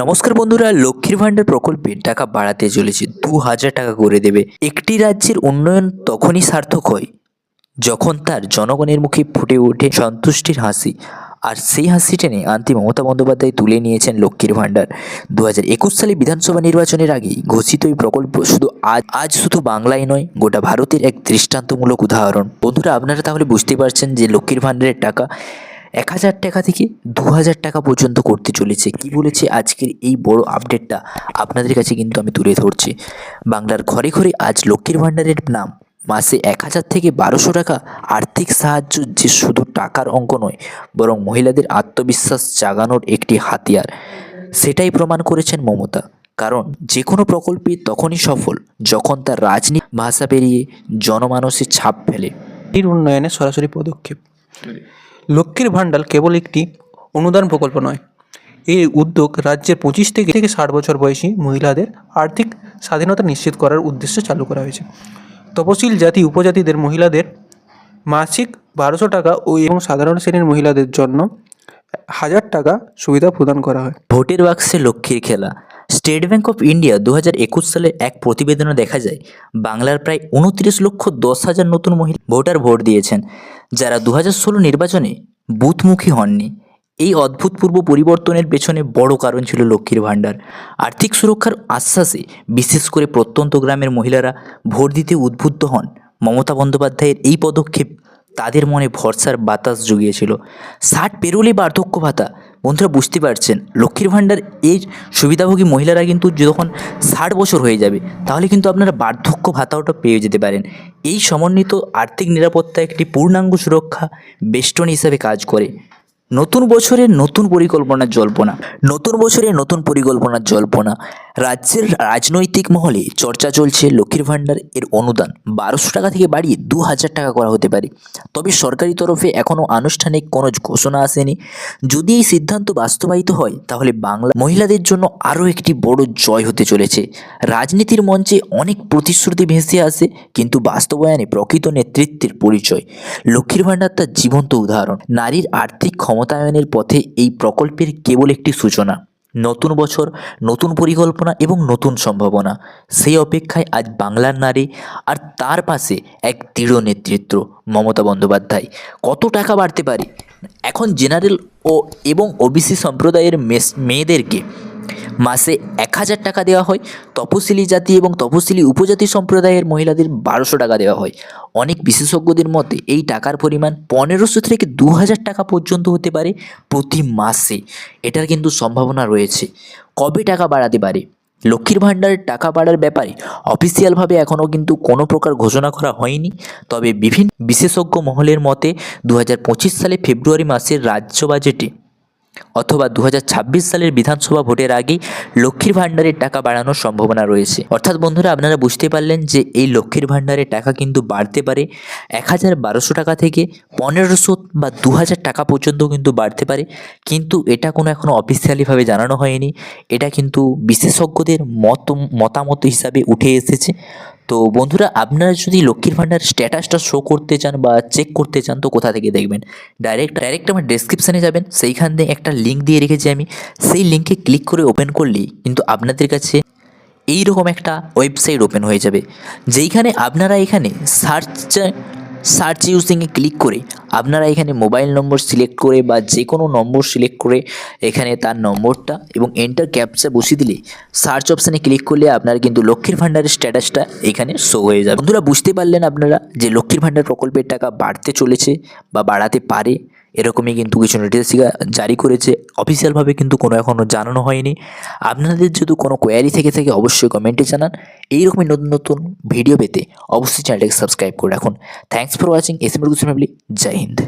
নমস্কার বন্ধুরা, লক্ষ্মীর ভাণ্ডার প্রকল্পের টাকা বাড়াতে চলেছে দু হাজার টাকা করে দেবে। একটি রাজ্যের উন্নয়ন তখনই সার্থক হয় যখন তার জনগণের মুখে ফুটে ওঠে সন্তুষ্টির হাসি। আর সেই হাসি টেনে আনতে মমতা বন্দ্যোপাধ্যায় তুলে নিয়েছেন লক্ষ্মীর ভাণ্ডার। দু হাজার একুশ সালে বিধানসভা নির্বাচনের আগেই ঘোষিত এই প্রকল্প শুধু আজ আজ শুধু বাংলায় নয়, গোটা ভারতের এক দৃষ্টান্তমূলক উদাহরণ। বন্ধুরা, আপনারা তাহলে বুঝতে পারছেন যে লক্ষ্মীর ভাণ্ডারের টাকা এক হাজার টাকা থেকে দু হাজার টাকা পর্যন্ত করতে চলেছে। কি বলেছে আজকের এই বড় আপডেটটা আপনাদের কাছে কিন্তু আমি তুলে ধরছি। বাংলার ঘরে ঘরে আজ লক্ষ্মীর ভাণ্ডারের নাম। মাসে এক হাজার থেকে বারোশো টাকা আর্থিক সাহায্য যে শুধু টাকার অঙ্ক নয়, বরং মহিলাদের আত্মবিশ্বাস জাগানোর একটি হাতিয়ার। সেটাই প্রমাণ করেছেন মমতা। কারণ যে কোনো প্রকল্পে তখনই সফল, যখন তার রাজনীতি ভাষা পেরিয়ে জনমানসে ছাপ ফেলে। এর উন্নয়নে সরাসরি পদক্ষেপ। লক্ষ্মীর ভাণ্ডার কেবল একটি অনুদান প্রকল্প নয়। এই উদ্যোগ রাজ্যের পঁচিশ থেকে থেকে ষাট বছর বয়সী মহিলাদের আর্থিক স্বাধীনতা নিশ্চিত করার উদ্দেশ্যে চালু করা হয়েছে। তপশিল জাতি উপজাতিদের মহিলাদের মাসিক বারোশো টাকা ও এবং সাধারণ শ্রেণির মহিলাদের জন্য হাজার টাকা সুবিধা প্রদান করা হয়। ভোটের বাক্সে লক্ষ্মীর খেলা। স্টেট ব্যাংক অফ ইন্ডিয়া দু হাজার একুশ সালের এক প্রতিবেদনে দেখা যায়, বাংলার প্রায় উনত্রিশ লক্ষ দশ হাজার নতুন মহিলা ভোটার ভোট দিয়েছেন, যারা দু হাজার ষোলো নির্বাচনে বুথমুখী হননি। এই অভূতপূর্ব পরিবর্তনের পেছনে বড় কারণ ছিল লক্ষ্মীর ভাণ্ডার। আর্থিক সুরক্ষার আশ্বাসে, বিশেষ করে প্রত্যন্ত গ্রামের মহিলারা ভোট দিতে উদ্বুদ্ধ হন। মমতা বন্দ্যোপাধ্যায়ের এই পদক্ষেপ তাদের মনে ভরসার বাতাস জুগিয়েছিল। ষাট পেরোলে বার্ধক্য ভাতা বন্ধুরা বুঝতে পারছেন, লক্ষ্মীর ভাণ্ডার এই সুবিধাভোগী মহিলারা কিন্তু যখন ষাট বছর হয়ে যাবে, তাহলে কিন্তু আপনারা বার্ধক্য ভাতাওটা পেয়ে যেতে পারেন। এই সমন্বিত আর্থিক নিরাপত্তা একটি পূর্ণাঙ্গ সুরক্ষা বেষ্টনী হিসাবে কাজ করে। নতুন বছরের নতুন পরিকল্পনার জল্পনা, নতুন বছরে নতুন পরিকল্পনার জল্পনা রাজ্যের রাজনৈতিক মহলে চর্চা চলছে লক্ষ্মীর ভাণ্ডার এর অনুদান। বারোশো টাকা থেকে বাড়িয়ে দু হাজার টাকা করা হতে পারে। তবে সরকারি তরফে এখনও আনুষ্ঠানিক কোনো ঘোষণা আসেনি। যদি এই সিদ্ধান্ত বাস্তবায়িত হয়, তাহলে বাংলা মহিলাদের জন্য আরও একটি বড় জয় হতে চলেছে। রাজনীতির মঞ্চে অনেক প্রতিশ্রুতি ভেসে আসে, কিন্তু বাস্তবায়নে প্রকৃত নেতৃত্বের পরিচয়। লক্ষ্মীর ভাণ্ডার তার জীবন্ত উদাহরণ। নারীর আর্থিক ক্ষমতায়নের পথে এই প্রকল্পের কেবল একটি সূচনা। নতুন বছর, নতুন পরিকল্পনা এবং নতুন সম্ভাবনা। সেই অপেক্ষায় আজ বাংলার নারী আর তার পাশে এক দৃঢ় নেতৃত্ব মমতা বন্দ্যোপাধ্যায়। কত টাকা বাড়তে পারে? এখন জেনারেল ও এবং ওবিসি সম্প্রদায়ের মেয়েদেরকে মাসে এক হাজার টাকা দেওয়া হয়। তপশিলি জাতি এবং তপশিলি উপজাতি সম্প্রদায়ের মহিলাদের বারোশো টাকা দেওয়া হয়। অনেক বিশেষজ্ঞদের মতে, এই টাকার পরিমাণ পনেরোশো থেকে দু হাজার টাকা পর্যন্ত হতে পারে প্রতি মাসে। এটার কিন্তু সম্ভাবনা রয়েছে। কবে টাকা বাড়াতে পারে? লক্ষ্মীর ভাণ্ডারের টাকা বাড়ার ব্যাপারে অফিসিয়ালভাবে এখনও কিন্তু কোনো প্রকার ঘোষণা করা হয়নি। তবে বিভিন্ন বিশেষজ্ঞ মহলের মতে দু হাজার পঁচিশ সালে ফেব্রুয়ারি মাসের রাজ্য বাজেটে অথবা দু হাজার ছাব্বিশ সালের বিধানসভা ভোটের আগে লক্ষ্মীর ভাণ্ডারের টাকা বাড়ানোর সম্ভাবনা রয়েছে। অর্থাৎ বন্ধুরা, আপনারা বুঝতে পারলেন যে এই লক্ষ্মীর ভাণ্ডারের টাকা কিন্তু বাড়তে পারে। এক হাজার বারোশো টাকা থেকে পনেরোশো বা দু হাজার টাকা পর্যন্ত কিন্তু বাড়তে পারে। কিন্তু এটা কোনো এখনও অফিসিয়ালিভাবে জানানো হয়নি। এটা কিন্তু বিশেষজ্ঞদের মত, মতামত হিসাবে উঠে এসেছে। তো বন্ধুরা, আপনারা যদি লক্ষ্মীর ভাণ্ডার স্ট্যাটাসটা শো করতে চান বা চেক করতে চান, তো কোথা থেকে দেখবেন? ডাইরেক্ট ডাইরেক্ট আমার ডেসক্রিপশানে যাবেন। সেইখান থেকে একটা লিঙ্ক দিয়ে রেখেছি আমি, সেই লিঙ্কে ক্লিক করে ওপেন করলেই কিন্তু আপনাদের কাছে এই রকম একটা ওয়েবসাইট ওপেন হয়ে যাবে। যেইখানে আপনারা এখানে সার্চ সার্চ ইউজিংয়ে ক্লিক করে আপনারা এখানে মোবাইল নম্বর সিলেক্ট করে বা যে কোনো নম্বর সিলেক্ট করে এখানে তার নম্বরটা এবং এন্টার ক্যাপচা বসিয়ে দিলে সার্চ অপশানে ক্লিক করলে আপনার কিন্তু লক্ষ্মীর ভাণ্ডারের স্ট্যাটাসটা এখানে শো হয়ে যাবে। বন্ধুরা, বুঝতে পারলেন আপনারা যে লক্ষ্মীর ভাণ্ডার প্রকল্পের টাকা বাড়তে চলেছে বা বাড়াতে পারে? এরকমই কিন্তু কিছু নির্দেশিকা জারি করেছে। অফিসিয়ালভাবে কিন্তু কোনো এখনও জানানো হয়নি। আপনাদের যদি কোনো কোয়ারি থেকে থাকে অবশ্যই কমেন্টে জানান। এইরকমই নতুন নতুন ভিডিও পেতে অবশ্যই চ্যানেলটাকে সাবস্ক্রাইব করে রাখুন। Thanks for watching S M family Jai Hind